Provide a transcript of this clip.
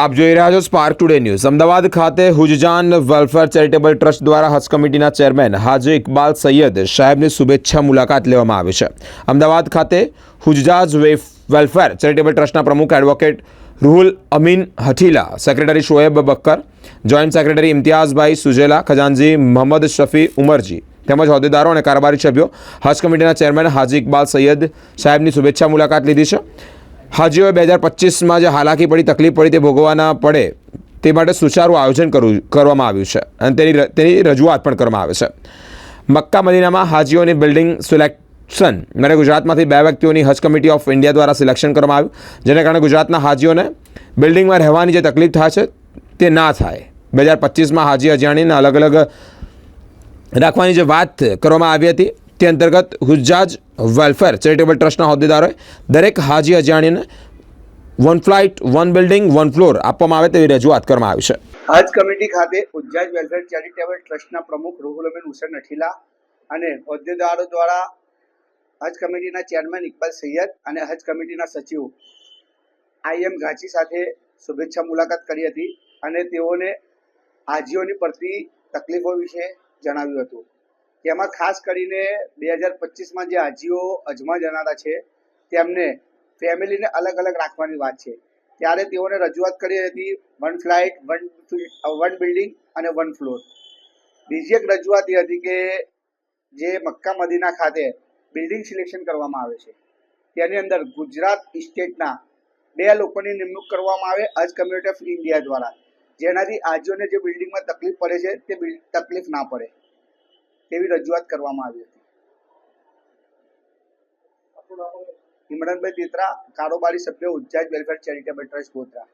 આપ જોઈ રહ્યા છો સ્પાર્ક ટુડે ન્યૂઝ અમદાવાદ ખાતે હુજજાન વેલફેર ચેરિટેબલ ટ્રસ્ટ દ્વારા હજ કમિટીના ચેરમેન હાજી ઇકબાલ સૈયદ સાહેબની શુભેચ્છા મુલાકાત લેવામાં આવી છે. અમદાવાદ ખાતે હુજજાજ વેલફેર ચેરિટેબલ ટ્રસ્ટના પ્રમુખ advocate Ruhul Amin Hathila, secretary Shoeb Bakkar, joint secretary ઇમ્તિયાઝભાઈ Sujela, ખજાનજી મોહમ્મદ શફી ઉમરજી તેમજ હોદ્દેદારો અને કારોબારી સભ્યો હજ કમિટીના ચેરમેન હાજી ઇકબાલ સૈયદ સાહેબની શુભેચ્છા મુલાકાત લીધી છે. હાજીઓએ બે હજાર પચીસમાં જે હાલાકી પડી, તકલીફ પડી તે ભોગવવાના પડે તે માટે સુચારું આયોજન કરવું કરવામાં આવ્યું છે અને તેની તેની રજૂઆત પણ કરવામાં આવે છે. મક્કા મદીનામાં હાજીઓની બિલ્ડિંગ સિલેક્શન માટે ગુજરાતમાંથી બે વ્યક્તિઓની હજ કમિટી ઓફ ઇન્ડિયા દ્વારા સિલેક્શન કરવામાં આવ્યું, જેને કારણે ગુજરાતના હાજીઓને બિલ્ડિંગમાં રહેવાની જે તકલીફ થાય છે તે ના થાય. બે હજાર પચીસમાં હાજી અજાણીને અલગ અલગ રાખવાની જે વાત કરવામાં આવી હતી તે અંતર્ગત હુજ્જાજ વેલફેર ચેરિટેબલ ટ્રસ્ટના હોદ્દેદારોએ દરેક હાજી અજાણીને one flight one building one floor આપવામાં આવે તેવી રજૂઆત કરવામાં આવી છે. હજ કમિટી ખાતે ઉજ્જાજ વેલફેર ચેરિટેબલ ટ્રસ્ટના પ્રમુખ રૂહુલ અમીન હુસેન નઠીલા અને હોદ્દેદારો દ્વારા હજ કમિટીના ચેરમેન ઇકબાલ સૈયદ અને હજ કમિટીના સચિવ આઈ એમ ઘાંચી સાથે શુભેચ્છા મુલાકાત કરી હતી અને તેઓને હાજીઓની પડતી તકલીફો વિશે જણાવ્યું હતું. તેમાં ખાસ કરીને બે હજાર પચીસમાં જે હાજીઓ અજમા જનારા છે, તેમને ફેમિલીને અલગ અલગ રાખવાની વાત છે. ત્યારે તેઓને રજૂઆત કરી હતી one flight, one one building અને વન ફ્લોર. બીજી એક રજૂઆત એ હતી કે જે મક્કા મદીના ખાતે બિલ્ડિંગ સિલેક્શન કરવામાં આવે છે. તેની અંદર ગુજરાત સ્ટેટના બે લોકોની નિમણૂક કરવામાં આવે અજ કમ્યુનિટી ઓફ ઇન્ડિયા દ્વારા. જેનાથી આજોને જે બિલ્ડિંગમાં તકલીફ પડે છે તે તકલીફ ના પડે. તેવી રજૂઆત કરવામાં આવી હતી? ઇમરાનભાઈ તેત્રા કારોબારી સભ્ય ઉજ્જાજ વેલફેર ચેરિટેબલ ટ્રસ્ટ ગોધરા.